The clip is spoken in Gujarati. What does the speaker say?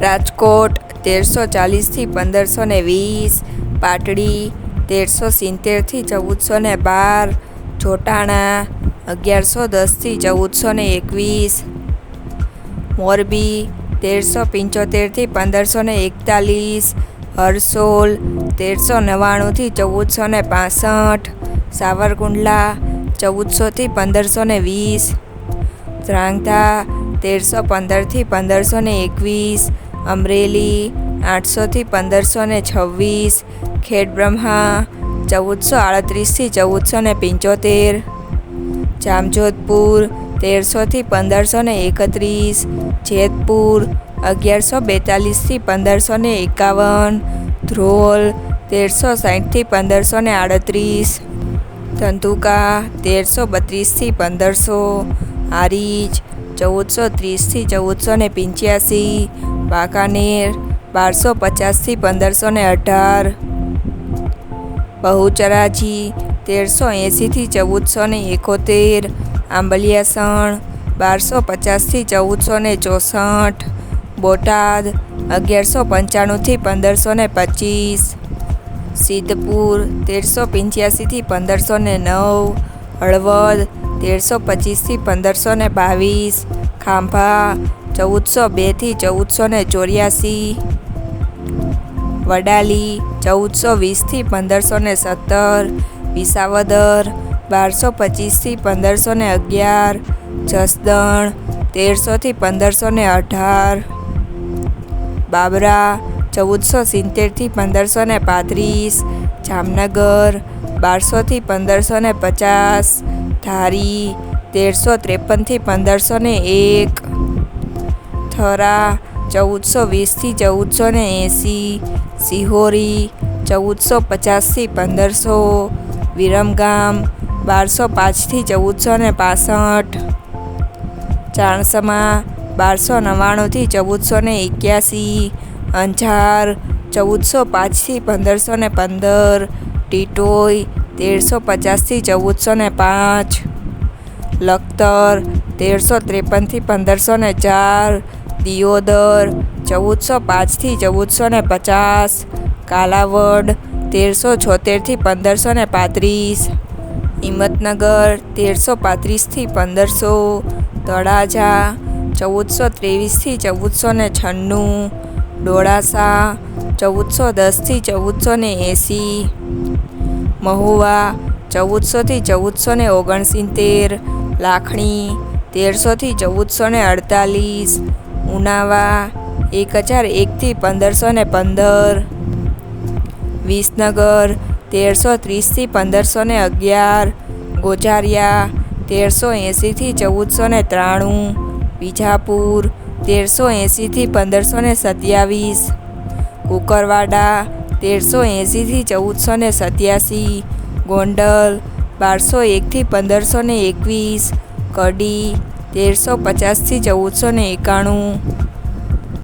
રાજકોટ તેરસો ચાલીસથી પંદરસો ને વીસ, પાટડી તેરસો સિત્તેરથી ચૌદસો ને બાર જોટાણા અગિયારસો દસથી ચૌદસો ને એકવીસ, મોરબી તેરસો પંચોતેરથી પંદરસો ને એકતાલીસ, હરસોલ તેરસો નવ્વાણુંથી ચૌદસો ને પાસઠ, સાવરકુંડલા ચૌદસોથી પંદરસો ને વીસ ધ્રાંગધા તેરસો પંદરથી પંદરસો ને એકવીસ, અમરેલી આઠસોથી પંદરસો ને છવ્વીસ ખેડબ્રહ્મા ચૌદસો આડત્રીસથી ચૌદસો ને પંચોતેર, જામજોધપુર તેરસોથી પંદરસો ને એકત્રીસ, જેતપુર અગિયારસો બેતાલીસથી પંદરસો ને એકાવન, ધ્રોલ તેરસો સાઠથી પંદરસો ને આડત્રીસ, ધંધુકા તેરસો બત્રીસથી પંદરસો, આરીજ ચૌદસો ત્રીસથી ચૌદસો ને પંચ્યાસી વાંકાનેર બારસો પચાસથી પંદરસો ને અઢાર. બહુચરાજી તેરસો એંસીથી ચૌદસો ને એકોતેર. આંબલિયાસણ બારસો પચાસથી ચૌદસો ને ચોસઠ. બોટાદ અગિયારસો પંચાણુંથી પંદરસો ને પચીસ. સિદ્ધપુર તેરસો પંચ્યાસીથી પંદરસો ને નવ. હળવદ તેરસો પચીસથી પંદરસો ને બાવીસ, ખાંભા ચૌદસો બેથી ચૌદસો ને ચોર્યાસી, વડાલી ચૌદસો વીસથી પંદરસો ને સત્તર, વિસાવદર બારસો પચીસથી પંદરસો ને અગિયાર, જસદણ તેરસોથી પંદરસો ને અઢાર, બાબરા ચૌદસો સિત્તેરથી પંદરસો ને પાંત્રીસ, જામનગર બારસોથી પંદરસો ને પચાસ ધારી તેરસો ત્રેપનથી પંદરસો ને એક. થરા ચૌદસો વીસથી ચૌદસો ને એંસી. સિહોરી ચૌદસો પચાસથી પંદરસો. વિરમગામ બારસો પાંચથી ચૌદસો ને પાસઠ. ચાણસમા બારસો નવ્વાણુંથી ચૌદસો ને એક્યાસી. અંજાર ચૌદસો પાંચથી પંદરસો ને પંદર. ટીટોઈ તેરસો પચાસથી ચૌદસો ને પાંચ, લખતર તેરસો ત્રેપનથી પંદરસો ને ચાર, દિયોદર ચૌદસો પાંચથી ચૌદસો ને પચાસ, કાલાવડ તેરસો છોતેરથી પંદરસો ને પાંત્રીસ, હિંમતનગર તેરસો પાંત્રીસથી પંદરસો, તળાજા ચૌદસો ત્રેવીસથી ચૌદસો ને છન્નું, ડોળાસા ચૌદસો દસથી ચૌદસો ને એંસી મહુવા, ચૌદસોથી ચૌદસો ને ઓગણસિત્તેર, લાખણી, તેરસોથી ચૌદસો ને અડતાલીસ, ઉનાવા એક હજાર એકથી પંદરસો ને પંદર, વિસનગર, તેરસો ત્રીસથી પંદરસો ને અગિયાર, ગોજારિયા, તેરસો એંસીથી ચૌદસો ને ત્રાણું, વિજાપુર, તેરસો એંસીથી પંદરસો ને સત્યાવીસ, કુકરવાડા તેરસો એંસીથી ચૌદસો ને સત્યાસી, ગોંડલ, બારસો એકથી પંદરસો ને એકવીસ, કડી, તેરસો પચાસથી ચૌદસો ને એકાણું